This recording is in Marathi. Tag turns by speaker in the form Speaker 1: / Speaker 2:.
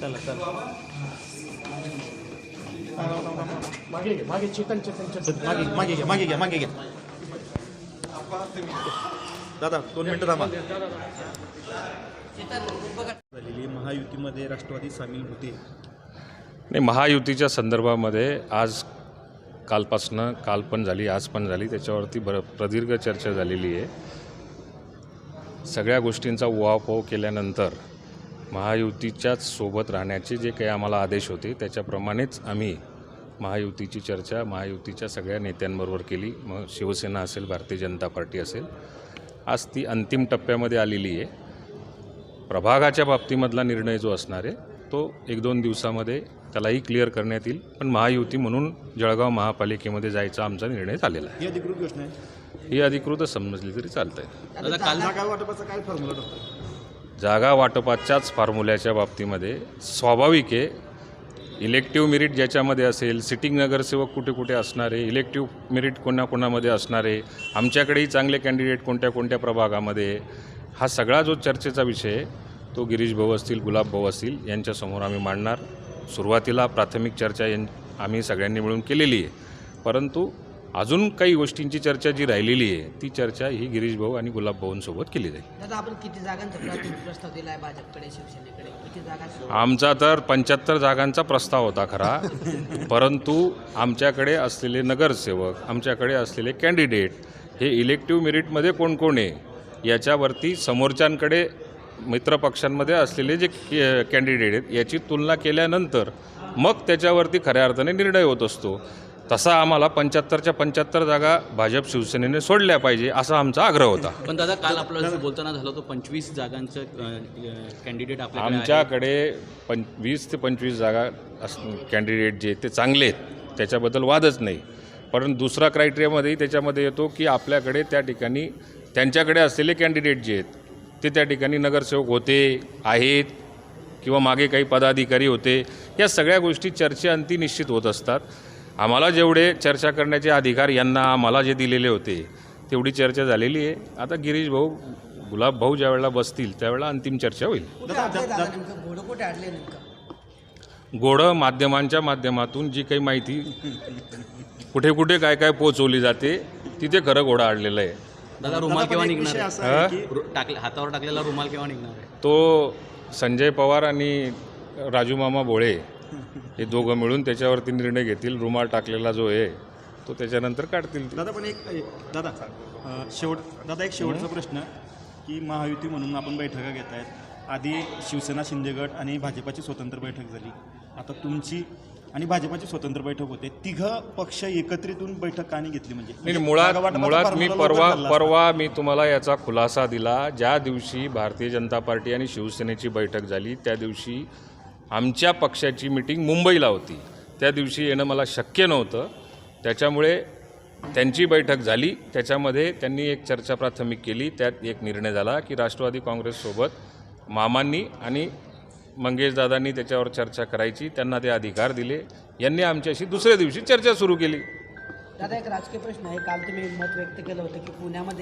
Speaker 1: चला चला
Speaker 2: मागे घे मागे चेतन चेतन चेतन मागे मागे घ्या मागे घ्या मागे घ्या दादा दोन मिनिटं थांबा झालेली महायुतीमध्ये राष्ट्रवादी सामील होते
Speaker 3: नाही महायुतीच्या संदर्भामध्ये आज कालपासनं काल पण झाली आज पण झाली त्याच्यावरती बरं प्रदीर्घ चर्चा झालेली आहे. सगळ्या गोष्टींचा उहापोह केल्यानंतर महायुतीच्याच सोबत राहण्याचे जे काही आम्हाला आदेश होते त्याच्याप्रमाणेच आम्ही महायुतीची चर्चा महायुतीच्या सगळ्या नेत्यांबरोबर केली. मग शिवसेना असेल भारतीय जनता पार्टी असेल. आज ती अंतिम टप्प्यामध्ये आलेली आहे. प्रभागाच्या बाबतीमधला निर्णय जो असणार आहे तो एक दोन दिवसामध्ये त्यालाही क्लिअर करण्यात येईल. पण महायुती म्हणून जळगाव महापालिकेमध्ये जायचा आमचा निर्णय झालेला आहे.
Speaker 2: ही अधिकृत आहे?
Speaker 3: ही अधिकृतच समजली तरी चालतंय.
Speaker 1: दादा काल
Speaker 2: जागा वाटपाचा काय फॉर्म्युला ठरतो?
Speaker 3: जागा वाटपाच्याच फॉर्म्युल्याच्या बाबतीमध्ये स्वाभाविक आहे इलेक्टिव्ह मेरिट ज्याच्यामध्ये असेल सिटिंग नगरसेवक कुठे कुठे असणारे इलेक्टिव्ह मेरिट कोणा कोणामध्ये असणारे आमच्याकडेही चांगले कॅन्डिडेट कोणत्या कोणत्या प्रभागामध्ये आहे. हा सगळा जो चर्चेचा विषय आहे तो गिरीश भाऊ असतील गुलाब भाऊ असतील यांच्यासमोर आम्ही मांडणार. सुरुवातीला प्राथमिक चर्चा यां आम्ही सगळ्यांनी मिळून केलेली आहे. परंतु अजून काही गोष्टींची चर्चा जी राहिलेली आहे ती चर्चा ही गिरीश भाऊ आणि गुलाब भाऊंसोबत केली जाईल.
Speaker 4: आपण किती प्रस्ताव दिला आहे भाजपकडे शिवसेनेकडे? किती जागा
Speaker 3: आमचा तर पंच्याहत्तर जागांचा प्रस्ताव होता खरा. परंतु आमच्याकडे असलेले नगरसेवक आमच्याकडे असलेले कॅन्डिडेट हे इलेक्टिव्ह मेरिटमध्ये कोण कोण आहे याच्यावरती समोरच्यांकडे मित्रपक्षांमध्ये असलेले जे कॅन्डिडेट आहेत याची तुलना केल्यानंतर मग त्याच्यावरती खऱ्या अर्थाने निर्णय होत असतो. तसा आम्हाला पंच्याहत्तरच्या पंच्याहत्तर जागा भाजप शिवसेनेने सोडल्या पाहिजे असा आमचा आग्रह होता.
Speaker 1: पण दादा काल आपलं बोलताना झालं होतं पंचवीस जागांचं कॅन्डिडेट आपल्याकडे आहे.
Speaker 3: आमच्याकडे पं वीस ते पंचवीस जागा अस कॅन्डिडेट जे ते चांगले आहेत त्याच्याबद्दल वादच नाही. पण दुसरा क्रायटेरियामध्येही त्याच्यामध्ये येतो की आपल्याकडे त्या ठिकाणी त्यांच्याकडे असलेले कॅन्डिडेट जे आहेत ते त्या ठिकाणी नगरसेवक होते आहेत किंवा मागे काही पदाधिकारी होते या सगळ्या गोष्टी चर्चेअंती निश्चित होत असतात. आम्हाला जेवढे चर्चा करण्याचे अधिकार यांना आम्हाला जे दिलेले होते तेवढी चर्चा झालेली आहे. आता गिरीश भाऊ गुलाब भाऊ ज्या वेळेला बसतील त्यावेळेला अंतिम चर्चा होईल. गोडं माध्यमांच्या माध्यमातून जी काही माहिती कुठे कुठे काय काय पोचवली जाते तिथे खरं घोडं आणलेलं आहे.
Speaker 1: दादा रुमाल केव्हा निघणार आहे? रु- टाकले हातावर टाकलेला रुमाल केव्हा निघणार आहे?
Speaker 3: तो संजय पवार आणि राजू मामा भोळे हे दोघं मिळून त्याच्यावरती निर्णय घेतील. रुमाल टाकलेला जो आहे तो त्याच्यानंतर काढतील.
Speaker 2: दादा पण एक एक- दादा अ, शेवट दादा एक शेवटचा प्रश्न की महायुती म्हणून आपण बैठका घेत आहेत आधी शिवसेना शिंदेगड आणि भाजपाची स्वतंत्र बैठक झाली. आता तुमची आणि भाजपाची स्वतंत्र बैठक होते. तिघं पक्ष एकत्रितून बैठक का नाही घेतली म्हणजे.
Speaker 3: नाही, मुळात मुळात मी परवा परवा मी तुम्हाला याचा खुलासा दिला. ज्या दिवशी भारतीय जनता पार्टी आणि शिवसेनेची बैठक झाली त्या दिवशी आमच्या पक्षाची मिटिंग मुंबईला होती. त्या दिवशी येणं मला शक्य नव्हतं. त्याच्यामुळे त्यांची बैठक झाली. त्याच्यामध्ये त्यांनी एक चर्चा प्राथमिक केली. त्यात एक निर्णय झाला की राष्ट्रवादी काँग्रेससोबत मामांनी आणि मंगेशदादांनी त्याच्यावर चर्चा करायची. त्यांना ते अधिकार दिले. यांनी आमच्याशी दुसऱ्या दिवशी चर्चा सुरू केली.
Speaker 4: दादा एक राजकीय प्रश्न आहे. काल तुम्ही मत व्यक्त केलं होतं की पुण्यामध्ये